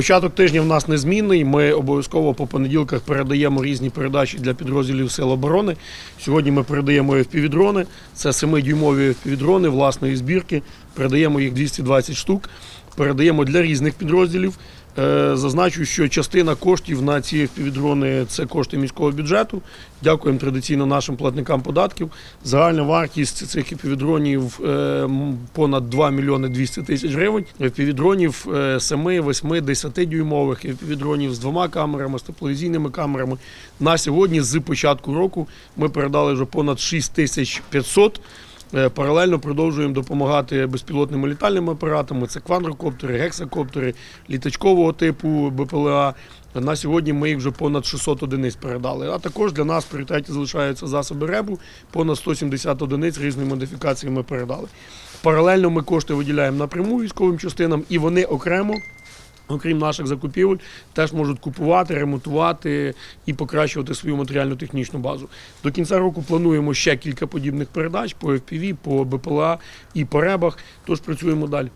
Початок тижня в нас незмінний. Ми обов'язково по понеділках передаємо різні передачі для підрозділів Сил оборони. Сьогодні ми передаємо FPV-дрони. Це 7-дюймові FPV-дрони власної збірки. Передаємо їх 220 штук. Передаємо для різних підрозділів. Е, Зазначу, що частина коштів на ці FPV-дрони – це кошти міського бюджету. Дякуємо традиційно нашим платникам податків. Загальна вартість цих FPV-дронів е, понад 2 мільйони 200 тисяч гривень. Е, 7, 8, 10 дюймових, FPV-дронів з двома камерами, з тепловізійними камерами. На сьогодні, з початку року, ми передали вже понад 6500 Е, Паралельно продовжуємо допомагати безпілотними літальними апаратами. Це квадрокоптери, гексакоптери, літачкового типу БПЛА. На сьогодні ми їх вже понад 600 одиниць передали. А також для нас в пріоритеті залишаються засоби РЕБу. Понад 170 одиниць різної модифікації ми передали. Паралельно ми кошти виділяємо напряму військовим частинам, і вони окремо. Окрім наших закупівель, теж можуть купувати, ремонтувати і покращувати свою матеріально-технічну базу. До кінця року плануємо ще кілька подібних передач по FPV, по БПЛА і по ребах. Тож працюємо далі.